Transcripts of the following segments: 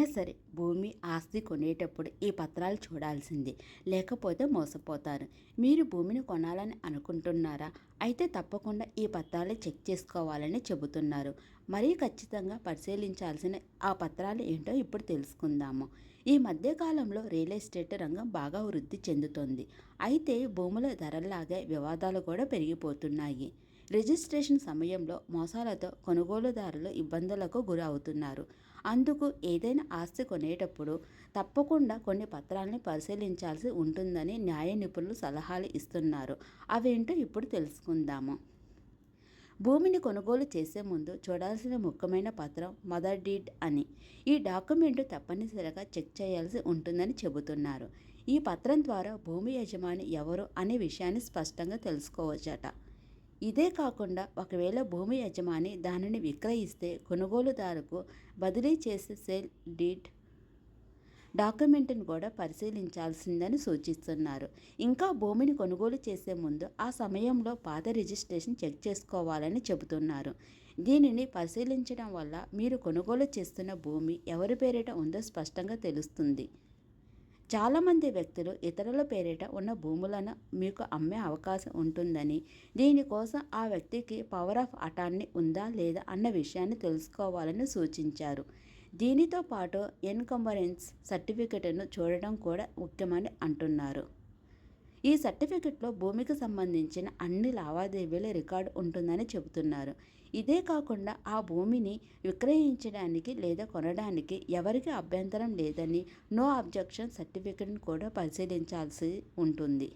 అయినా సరే భూమి ఆస్తి కొనేటప్పుడు ఈ పత్రాలు చూడాల్సిందే. లేకపోతే మోసపోతారు. మీరు భూమిని కొనాలని అనుకుంటున్నారా? అయితే తప్పకుండా ఈ పత్రాలు చెక్ చేసుకోవాలని చెబుతున్నారు. మరీ ఖచ్చితంగా పరిశీలించాల్సిన ఆ పత్రాలు ఏంటో ఇప్పుడు తెలుసుకుందాము. ఈ మధ్యకాలంలో రియల్ ఎస్టేట్ రంగం బాగా వృద్ధి చెందుతోంది. అయితే భూముల ధరల్లాగే వివాదాలు కూడా పెరిగిపోతున్నాయి. రిజిస్ట్రేషన్ సమయంలో మోసాలతో కొనుగోలుదారులు ఇబ్బందులకు గురవుతున్నారు. అందుకు ఏదైనా ఆస్తి కొనేటప్పుడు తప్పకుండా కొన్ని పత్రాలని పరిశీలించాల్సి ఉంటుందని న్యాయ నిపుణులు సలహాలు ఇస్తున్నారు. అవేంటో ఇప్పుడు తెలుసుకుందాము. భూమిని కొనుగోలు చేసే ముందు చూడాల్సిన ముఖ్యమైన పత్రం మదర్ డీడ్ అని. ఈ డాక్యుమెంట్ తప్పనిసరిగా చెక్ చేయాల్సి ఉంటుందని చెబుతున్నారు. ఈ పత్రం ద్వారా భూమి యజమాని ఎవరు అనే విషయాన్ని స్పష్టంగా తెలుసుకోవచ్చట. ఇదే కాకుండా ఒకవేళ భూమి యజమాని దానిని విక్రయిస్తే కొనుగోలుదారుకు బదిలీ చేసే సేల్ డీడ్ డాక్యుమెంట్ని కూడా పరిశీలించాల్సిందని సూచిస్తున్నారు. ఇంకా భూమిని కొనుగోలు చేసే ముందు ఆ సమయంలో పాత రిజిస్ట్రేషన్ చెక్ చేసుకోవాలని చెబుతున్నారు. దీనిని పరిశీలించడం వల్ల మీరు కొనుగోలు చేస్తున్న భూమి ఎవరి పేరిట ఉందో స్పష్టంగా తెలుస్తుంది. చాలామంది వ్యక్తులు ఇతరుల పేరిట ఉన్న భూములను మీకు అమ్మే అవకాశం ఉంటుందని దీనికోసం ఆ వ్యక్తికి పవర్ ఆఫ్ అటార్నీ ఉందా లేదా అన్న విషయాన్ని తెలుసుకోవాలని సూచించారు. దీనితో పాటు ఎన్కంబరెన్స్ సర్టిఫికెట్ను చూడడం కూడా ముఖ్యమని అంటున్నారు. ఈ సర్టిఫికెట్లో భూమికి సంబంధించిన అన్ని లావాదేవీల రికార్డు ఉంటుందని చెబుతున్నారు. ఇదే కాకుండా ఆ భూమిని విక్రయించడానికి లేదా కొనడానికి ఎవరికి అభ్యంతరం లేదని నో అబ్జెక్షన్ సర్టిఫికెట్ను కూడా పరిశీలించాల్సి ఉంటుంది.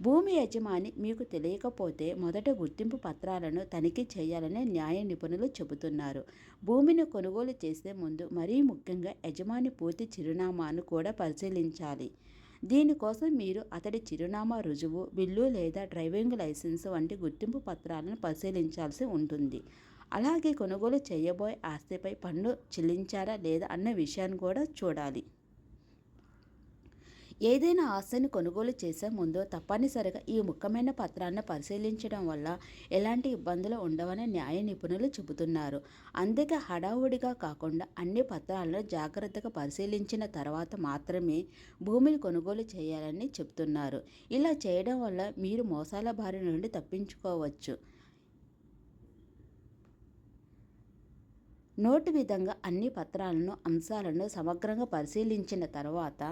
భూమి యజమాని మీకు తెలియకపోతే మొదట గుర్తింపు పత్రాలను తనిఖీ చేయాలని న్యాయ నిపుణులు చెబుతున్నారు. భూమిని కొనుగోలు చేసే ముందు మరీ ముఖ్యంగా యజమాని పూర్తి చిరునామాను కూడా పరిశీలించాలి. దీనికోసం మీరు అతడి చిరునామా రుజువు బిల్లు లేదా డ్రైవింగ్ లైసెన్స్ వంటి గుర్తింపు పత్రాలను పరిశీలించాల్సి ఉంటుంది. అలాగే కొనుగోలు చేయబోయే ఆస్తిపై పన్ను చెల్లించారా లేదా అన్న విషయాన్ని కూడా చూడాలి. ఏదైనా ఆస్తిని కొనుగోలు చేసే ముందు తప్పనిసరిగా ఈ ముఖ్యమైన పత్రాన్ని పరిశీలించడం వల్ల ఎలాంటి ఇబ్బందులు ఉండవని న్యాయ నిపుణులు చెబుతున్నారు. అందుకే హడావుడిగా కాకుండా అన్ని పత్రాలను జాగ్రత్తగా పరిశీలించిన తర్వాత మాత్రమే భూమిని కొనుగోలు చేయాలని చెబుతున్నారు. ఇలా చేయడం వల్ల మీరు మోసాల బారి నుండి తప్పించుకోవచ్చు. నోటు విధంగా అన్ని పత్రాలను అంశాలను సమగ్రంగా పరిశీలించిన తర్వాత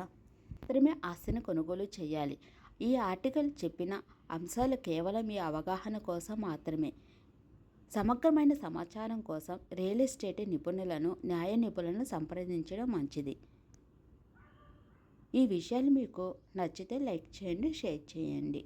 మాత్రమే ఆస్తిని కొనుగోలు చేయాలి. ఈ ఆర్టికల్ చెప్పిన అంశాలు కేవలం మీ అవగాహన కోసం మాత్రమే. సమగ్రమైన సమాచారం కోసం రియల్ ఎస్టేట్ నిపుణులను న్యాయ నిపుణులను సంప్రదించడం మంచిది. ఈ విషయాలు మీకు నచ్చితే లైక్ చేయండి షేర్ చేయండి.